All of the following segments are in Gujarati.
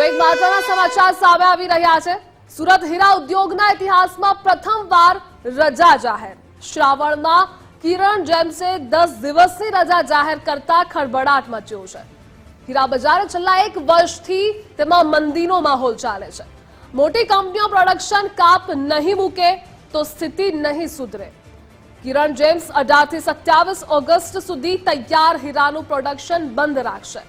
જો એક મહત્વના સમાચાર સામે આવી રહ્યા છે. સુરત હીરા ઉદ્યોગના ઇતિહાસમાં પ્રથમવાર રજા જાહેર. શ્રાવણમાં કિરણ જેમ્સે દસ દિવસની રજા જાહેર કરતા ખળભળાટ મચ્યો છે. હીરા બજારે છેલ્લા એક વર્ષથી તેમાં મંદીનો માહોલ ચાલે છે. મોટી કંપનીઓ પ્રોડક્શન કાપ નહીં મૂકે તો સ્થિતિ નહીં સુધરે. કિરણ જેમ્સ અઢારથી સત્યાવીસ ઓગસ્ટ સુધી તૈયાર હીરાનું પ્રોડક્શન બંધ રાખશે.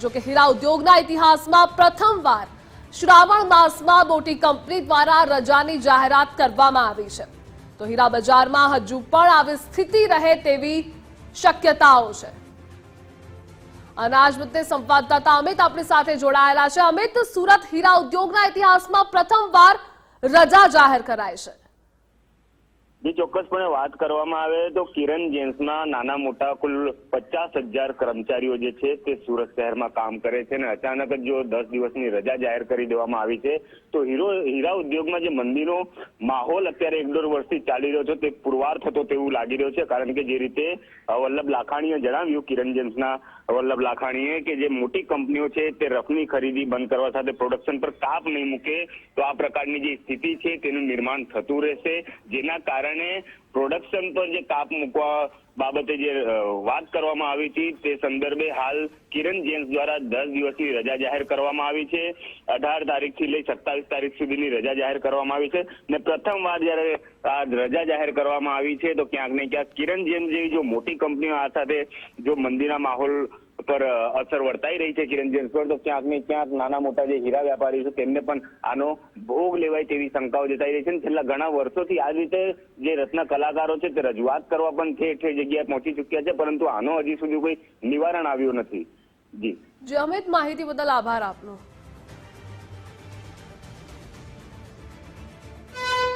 જો કે હીરા ઉદ્યોગના ઇતિહાસમાં પ્રથમવાર શ્રાવણ માસમાં મોટી કંપની દ્વારા રજાની જાહેરાત કરવામાં આવી છે. તો હીરા બજારમાં હજુ પણ આવી સ્થિતિ રહે તેવી શક્યતાઓ છે. અનાજ મુદ્દે સંવાદદાતા અમિત આપણી સાથે જોડાયેલા છે. અમિત, સુરત હીરા ઉદ્યોગના ઇતિહાસમાં પ્રથમવાર રજા જાહેર કરાય છે. જે ચોક્કસપણે વાત કરવામાં આવે તો કિરણ જેન્સના નાના મોટા કુલ પચાસ હજાર કર્મચારીઓ જે છે તે સુરત શહેરમાં કામ કરે છે અને અચાનક જ જો દસ દિવસની રજા જાહેર કરી દેવામાં આવી છે, તો હીરો, હીરા ઉદ્યોગમાં જે મંદીનો માહોલ અત્યારે એક દોઢ વર્ષથી ચાલી રહ્યો છે, તે પુરવાર થતો તેવું લાગી રહ્યો છે, કારણ કે જે રીતે વલ્લભ લાખાણીએ જણાવ્યું, કિરણ જેમ્સના વલ્લભ લાખાણીએ કે જે મોટી કંપનીઓ છે તે રફની ખરીદી બંધ કરવા સાથે પ્રોડક્શન પર કાપ નહીં મૂકે, તો આ પ્રકારની જે સ્થિતિ છે તેનું નિર્માણ થતું રહેશે. જેના કારણે પ્રોડક્શન પર જે કાપ મૂકવા બાબતે જે વાત કરવામાં આવી હતી, તે સંદર્ભે હાલ કિરણ જેમ્સ દ્વારા દસ દિવસની રજા જાહેર કરવામાં આવી છે. અઢાર તારીખથી લઈ સત્તાવીસ તારીખ સુધીની રજા જાહેર કરવામાં આવી છે. ને પ્રથમવાર જ્યારે આ રજા જાહેર કરવામાં આવી છે, તો ક્યાંક ને ક્યાંક કિરણ જેમ્સ જેવી જો મોટી કંપનીઓ આ સાથે જો મંદીના માહોલ પર અસર વર્તાઈ રહી છે કિરણ જેમ્સ પર તો ક્યાંક ને ક્યાંક નાના મોટા જે હીરા વ્યાપારી છે તેમને પણ આનો ભોગ લેવાય તેવી શંકાઓ જતાઈ રહી છે. છેલ્લા ઘણા વર્ષોથી આ રીતે જે રત્ન કલાકારો છે તે રજૂઆત કરવા પણ ઠેર ઠેર જગ્યાએ પહોંચી ચૂક્યા છે, પરંતુ આનો હજી સુધી કોઈ નિવારણ આવ્યું નથી. જી. જે માહિતી બદલ આભાર આપનો.